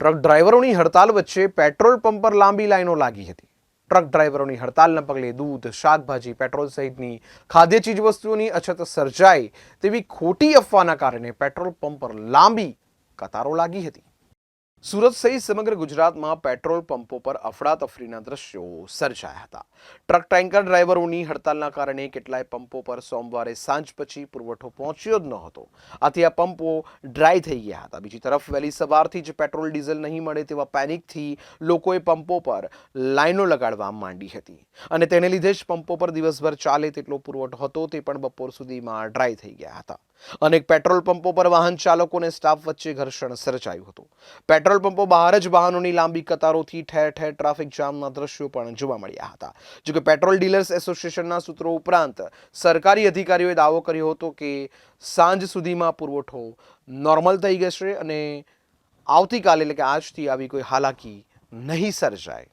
Truck ડ્રાઈવરોની હડતાલ વચ્ચે petrol pump પર લાંબી લાઈનો લાગી હતી. ટ્રક ડ્રાઈવરોની હડતાલના પગલે દૂધ, શાકભાજી, પેટ્રોલ સહિતની ખાદ્ય ચીજવસ્તુઓની અછત સર્જાય તેવી ખોટી અફવાના કારણે પેટ્રોલ પંપ પર લાંબી કતારો લાગી હતી. સુરત સહિત સમગ્ર ગુજરાતમાં પેટ્રોલ પંપો પર અફડાતફડીના દ્રશ્યો સર્જાયા હતા. ટ્રક ટેન્કર ડ્રાઈવરોની હડતાલના કારણે કેટલાય પંપો પર સોમવારે સાંજ પછી પુરવઠો પહોંચ્યો જ ન હતો. આથી આ પંપો ડ્રાય થઈ ગયા હતા. બીજી તરફ વહેલી સવારથી જ પેટ્રોલ, ડીઝલ નહીં મળે તેવા પેનિકથી લોકોએ પંપો પર લાઈનો લગાડવા માંડી હતી. અને તેને લીધે જ પંપો પર દિવસભર ચાલે તેટલો પુરવઠો હતો તે પણ બપોર સુધીમાં ડ્રાય થઈ ગયા હતા. અનેક પેટ્રોલ પંપો પર વાહન ચાલકો અને સ્ટાફ વચ્ચે ઘર્ષણ સર્જાયું હતું. પેટ્રોલ પંપો બહાર જ વાહનોની લાંબી કતારોથી ઠેર ઠેર ટ્રાફિક જામના દ્રશ્યો પણ જોવા મળ્યા હતા. જોકે પેટ્રોલ ડીલર્સ એસોસિએશનના સૂત્રો ઉપરાંત સરકારી અધિકારીઓએ દાવો કર્યો હતો કે સાંજ સુધીમાં પુરવઠો નોર્મલ થઈ જશે અને આવતીકાલે એટલે કે આજથી આવી કોઈ હાલાકી નહીં સર્જાય.